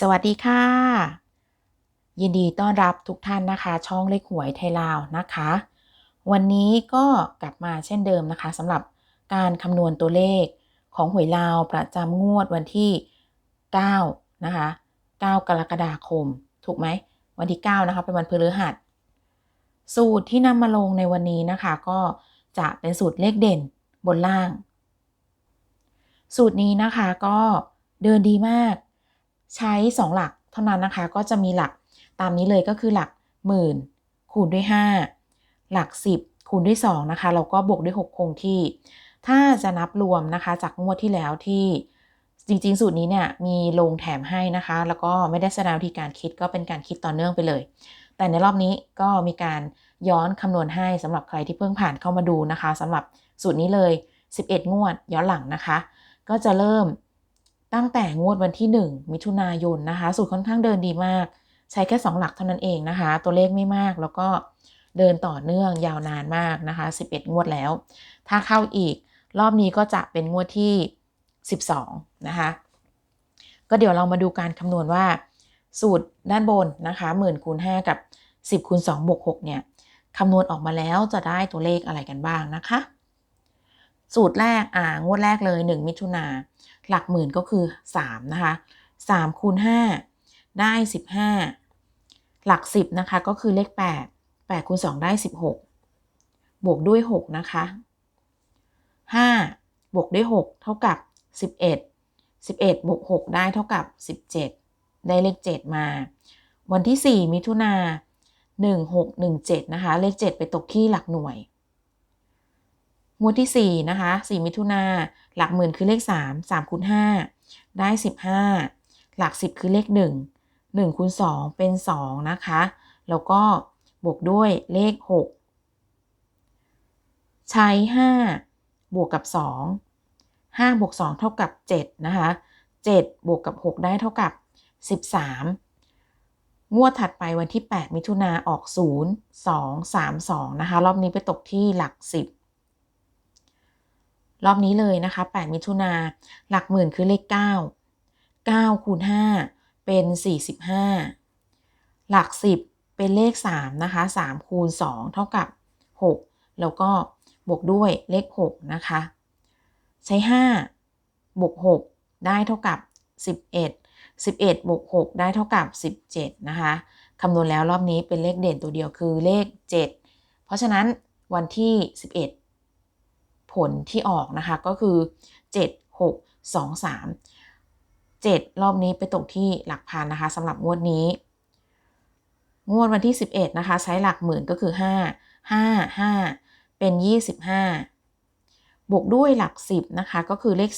สวัสดีค่ะ ยินดีต้อนรับทุกท่านนะคะ ช่องเลขหวยไทยลาวนะคะ วันนี้ก็กลับมาเช่นเดิมนะคะสำหรับการคำนวณตัวเลขของหวยลาวประจำงวดวันที่ 9 นะคะ 9 กรกฎาคม ถูกไหม วันที่ 9 นะคะ เป็นวันพฤหัส สูตรที่นำมาลงในวันนี้นะคะ ก็จะเป็นสูตรเลขเด่นบนล่าง สูตรนี้นะคะก็เดินดีมาก ใช้ 2 หลักเท่านั้นนะคะ ก็จะมีหลักตามนี้เลยก็คือหลักหมื่นคูณด้วย 5 หลัก 10 คูณด้วย2นะคะแล้วก็บวกด้วย 6 คงที่ ถ้าจะนับรวมนะคะ จากงวดที่แล้วที่จริงๆ สูตรนี้เนี่ยมีลงแถมให้นะคะ แล้วก็ไม่ได้แสดงวิธีการคิดก็เป็นการคิดต่อเนื่องไปเลย แต่ในรอบนี้ก็มีการย้อนคำนวณให้สำหรับใครที่เพิ่งผ่านเข้ามาดูนะคะสำหรับสูตรนี้เลย 11 งวดย้อนหลังนะคะ ก็จะเริ่ม ตั้งแต่งวดวันที่ 1 มิถุนายนนะคะ สูตรค่อนข้างเดินดีมาก ใช้แค่ 2 หลักเท่านั้นเองนะคะ ตัวเลขไม่มากแล้วก็เดินต่อเนื่องยาวนานมากนะคะ 11 งวดแล้ว ถ้าเข้าอีกรอบนี้ก็จะเป็นงวดที่ 12 นะคะ ก็เดี๋ยวเรามาดูการคำนวณว่า สูตรด้านบนนะคะหมื่นคูณ5กับ 10คูณ2บวก6เนี่ยคำนวณออกมาแล้วจะได้ตัวเลขอะไรกันบ้างนะคะ สูตรแรกอ่างวดแรกเลย 1 มิถุนาหลักหมื่นก็คือ 3 นะคะ3คูณ5ได้ 15 หลัก 10 นะคะ ก็คือเลข 8 8คูณ2ได้ 16 บวกด้วย 6 นะคะ 5 บวกด้วย 6 เท่ากับ 11 11บวก6ได้เท่ากับ 17 ได้เลข 7 มา วันที่ 4 มิถุนา1617 นะคะ เลข 7 ไปตกที่หลักหน่วย งวดที่ 4 นะคะ 4 มิถุนาหลักหมื่นคือเลข 3 3คูณ5ได้ 15 หลัก 10 คือเลข 1 1คูณ2เป็น 2 นะคะ แล้วก็บวกด้วยเลข 6 ใช้ 5 บวกกับ 2 5บวก2เท่ากับ 7 นะคะ 7 บวกกับ 6 ได้เท่ากับ 13 งวดถัดไปวันที่ 8 มิถุนาออก 0 2 3 2 นะคะ รอบนี้ไปตกที่หลัก 10 รอบนี้เลยนะคะ 8 มิถุนาหลักหมื่นคือเลข 9 9คูณ5เป็น 45 หลัก 10 เป็นเลข 3 นะคะ 3 คูณ 2 เท่ากับ 6 แล้วก็บวกด้วยเลข 6 นะคะ ใช้ 5 บวก 6 ได้เท่ากับ 11 11บวก6ได้เท่ากับ 17 นะคะคำนวณแล้วรอบนี้เป็นเลขเด่นตัวเดียวคือเลข 7 เพราะฉะนั้นวันที่ 11 ผลที่ออกนะคะก็คือ 7 6 2 3 7 รอบนี้ไปตกที่หลักพันนะคะสำหรับงวดนี้ งวดวันที่ 11 นะคะ ใช้หลักหมื่นก็คือ 5 5 5 เป็น 25 บวกด้วยหลัก 10 นะคะ ก็คือเลข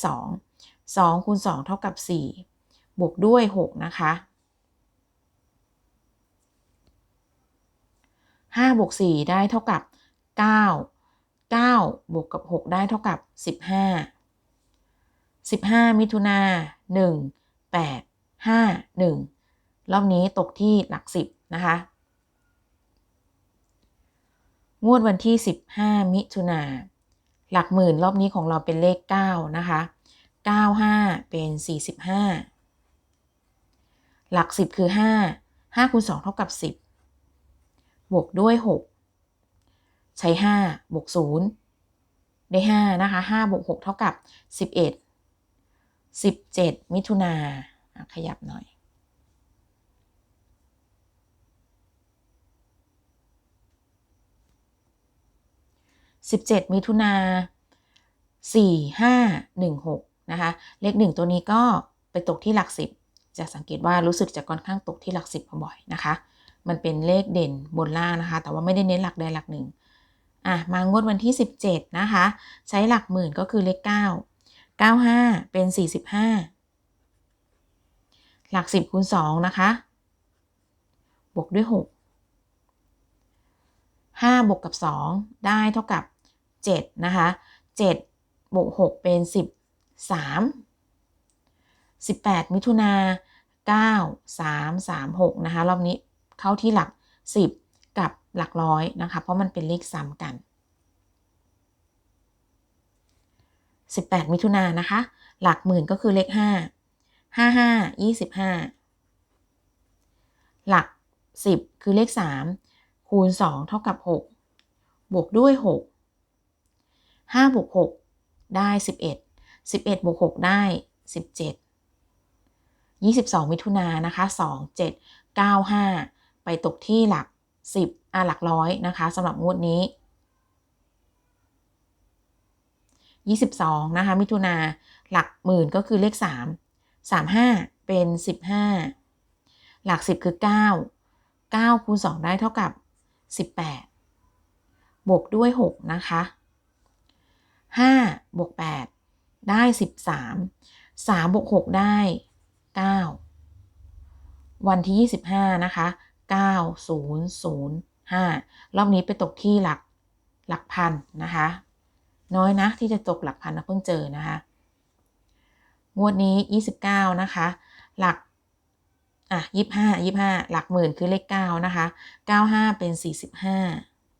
2 2คูณ2เท่ากับ 4 บวกด้วย 6 นะคะ5บวก4ได้เท่ากับ 9 9 บวกกับ 6 ได้เท่ากับ 15 15 มิถุนา1 8 5 1 รอบนี้ตกที่หลัก 10 นะคะ งวดวันที่ 15 มิถุนาหลักหมื่นรอบนี้ของเราเป็นเลข 9 นะคะ 95 เป็น 45 หลัก 10 คือ 5 5คูณ2เท่ากับ 10 บวกด้วย 6 ใช้5บวก0ได้ 5 นะคะ5บวก6เท่ากับ 11 17 มิถุนาขยับหน่อย 17 มิถุนา4 5 1 6นะคะ เลข 1 ตัวนี้ก็ไปตกที่หลัก 10 จะสังเกตว่ารู้สึกจะค่อนข้างตกที่หลัก 10บ่อยนะคะ มันเป็นเลขเด่นบนล่างนะคะ แต่ว่าไม่ได้เน้นหลักใดหลักหนึ่ง อะมางวดวันที่ 17 นะคะ ใช้หลักหมื่นก็คือเลข 9 95 เป็น 45 หลัก 10คูณ2นะคะ บวกด้วย 6 5 บวกกับ 2 ได้เท่ากับ 7 นะคะ7บวก6เป็น 13 18 มิถุนา9 3 3 6 นะคะ รอบนี้เข้าที่หลัก 10 กับหลักร้อยนะคะ เพราะมันเป็นเลขซ้ำกัน 18 มิถุนายนนะคะ หลักหมื่นก็คือเลข 5 55 25 หลัก 10 คือเลข 3 คูณ 2 เท่ากับ 6 บวกด้วย 6 5 บวก 6 ได้ 11 11 บวก 6 ได้ 17 22 มิถุนายนนะคะ 2 7 9 5 ไปตกที่หลัก 10อะหลักร้อยนะคะสำหรับงวดนี้ 22 นะคะ มิถุนาหลักหมื่นก็คือเลข 3 35 เป็น 15 หลัก 10 คือ 9 9คูณ2ได้เท่ากับ 18 บวกด้วย 6 นะคะ 5 บวก 8 ได้ 13 3บวก 6 ได้ 9 วันที่ 25 นะคะ 9005 รอบนี้ไปตกที่หลักหลักพันนะคะ น้อยนะที่จะตกหลักพันนะเพิ่งเจอนะคะ งวดนี้ 29 นะคะ หลักอะ25 25หลักหมื่นคือเลข9นะคะ95เป็น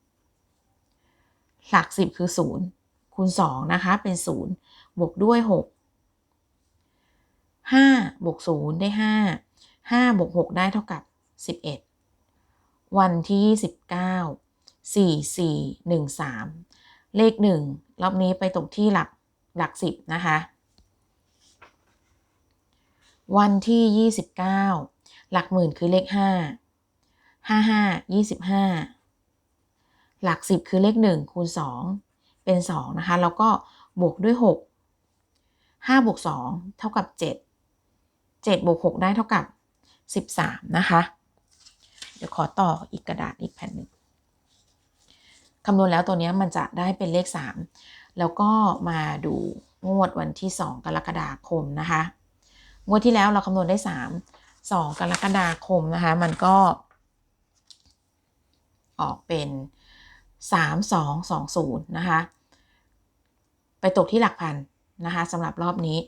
45หลัก10คือ0คูณ2นะคะเป็น0บวกด้วย6 5บวก0ได้5 5บวก6ได้เท่ากับ11 วันที่ 29 4 4 1 3 เลข 1 รอบนี้ไปตกที่หลักหลัก 10 นะคะ วันที่ 29 หลักหมื่นคือเลข 5 55 25 หลัก 10 คือเลข 1 คูณ 2 เป็น 2 นะคะ แล้วก็บวกด้วย 6 5บวก2เท่ากับ 7 7บวก6ได้เท่ากับ 13 นะคะ เดี๋ยวขอต่ออีกกระดาษอีกแผ่นหนึ่งคำนวณแล้วตัวนี้มันจะได้เป็นเลข 3 แล้วก็มาดูงวดวันที่ 2 กรกฎาคมนะคะ งวดที่แล้วเราคำนวณได้ 3 2 กรกฎาคมนะคะ มันก็ ออกเป็น 3 2 2 0 นะคะ ไปตกที่หลักพันนะคะสำหรับรอบนี้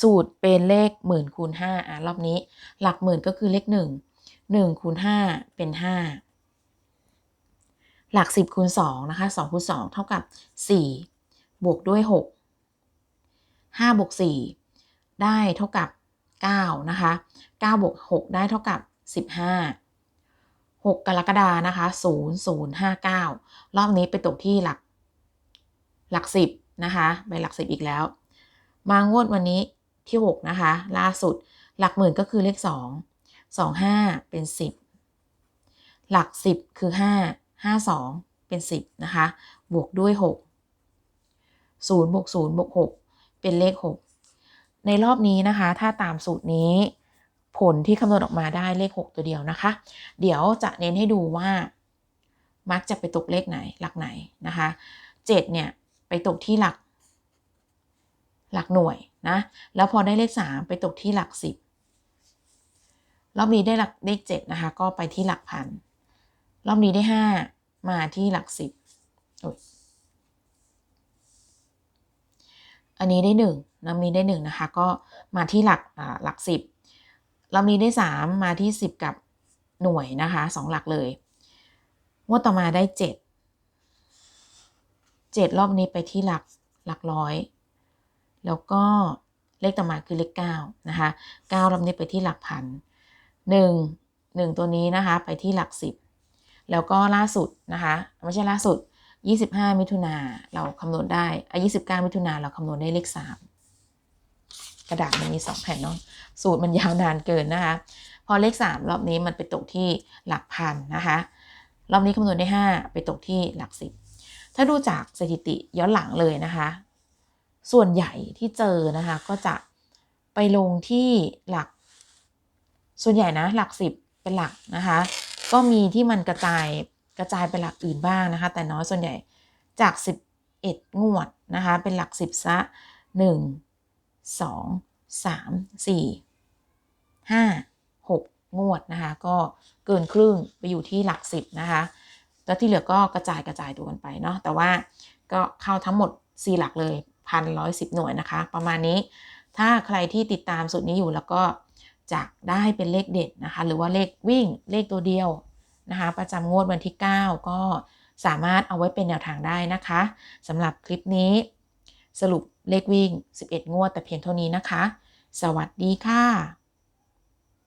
สูตรเป็นเลขหมื่นคูณห้าอะรอบนี้ หลักหมื่นก็คือเลขหนึ่งหนึ่งคูณห้าเป็นห้าหลักสิบคูณสองนะคะสองคูณสองเท่ากับสี่บวกด้วยหกห้าบวกสี่ได้เท่ากับเก้านะคะเก้าบวกหกได้เท่ากับสิบห้าหกกรกฎานะคะศูนย์ศูนย์ห้าเก้ารอบนี้ไปตกที่หลักหลักสิบนะคะไปหลักสิบอีกแล้ว มางวดวันนี้ ที่ 6 นะคะ ล่าสุดหลักหมื่นก็คือเลข 2 2 5 เป็น 10 หลัก 10 คือ 5 5 2 เป็น 10 นะคะ บวกด้วย 6 0บวก0บวก6เป็นเลข 6 ในรอบนี้นะคะ ถ้าตามสูตรนี้ผลที่คำนวณออกมาได้เลข 6 ตัวเดียวนะคะ เดี๋ยวจะเน้นให้ดูว่า มักจะไปตกเลขไหนหลักไหนนะคะ 7 เนี่ย ไปตกที่หลัก หลักหน่วยนะแล้วพอได้เลข 3 ไปตกที่หลัก 10 รอบนี้ได้หลักเลข7นะคะก็ไปที่หลักพันรอบนี้ได้ 5 มาที่หลัก 10อยอันนี้ได้1รอบนี้ได้1นะคะก็มาที่หลักหลัก 10รอบนี้ได้ 3 มาที่ 10 กับหน่วยนะคะ2หลักเลยงวดต่อมาได้ 7 7 รอบนี้ไปที่หลักหลักร้อย แล้วก็เลขต่อมาคือเลข9นะคะ9รอบนี้ไปที่หลักพัน1 1 ตัวนี้นะคะไปที่หลัก 10 แล้วก็ล่าสุดนะคะไม่ใช่ล่าสุด 25 มิถุนาเราคำนวณได้อะ29 มิถุนาเราคำนวณได้เลข 3 กระดาษมันมี 2 แผ่นเนาะสูตรมันยาวนานเกินนะคะ พอเลข 3 รอบนี้มันไปตกที่หลักพันนะคะรอบนี้คำนวณได้ 5 ไปตกที่หลัก 10 ถ้าดูจากสถิติย้อนหลังเลยนะคะ ส่วนใหญ่ที่เจอนะคะก็จะไปลงที่หลัก ส่วนใหญ่นะหลัก10เป็นหลักนะคะ ก็มีที่มันกระจายกระจายไปหลักอื่นบ้างนะคะ แต่น้อยส่วนใหญ่จาก 11 งวดนะคะ เป็นหลัก 10 ซะ 1 2 3 4 5 6 งวดนะคะ ก็เกินครึ่งไปอยู่ที่หลัก 10 นะคะ แล้วที่เหลือก็กระจายกระจายตัวกันไปเนาะแต่ว่าก็เข้าทั้งหมด 4 หลักเลย พันร้อยสิบหน่วยนะคะ ประมาณนี้ ถ้าใครที่ติดตามสูตรนี้อยู่แล้วก็จะได้เป็นเลขเด็ดนะคะ หรือว่าเลขวิ่งเลขตัวเดียวนะคะ ประจำงวดวันที่ 9 ก็สามารถเอาไว้เป็นแนวทางได้นะคะสำหรับคลิปนี้ สรุปเลขวิ่ง 11 งวดแต่เพียงเท่านี้นะคะ สวัสดีค่ะ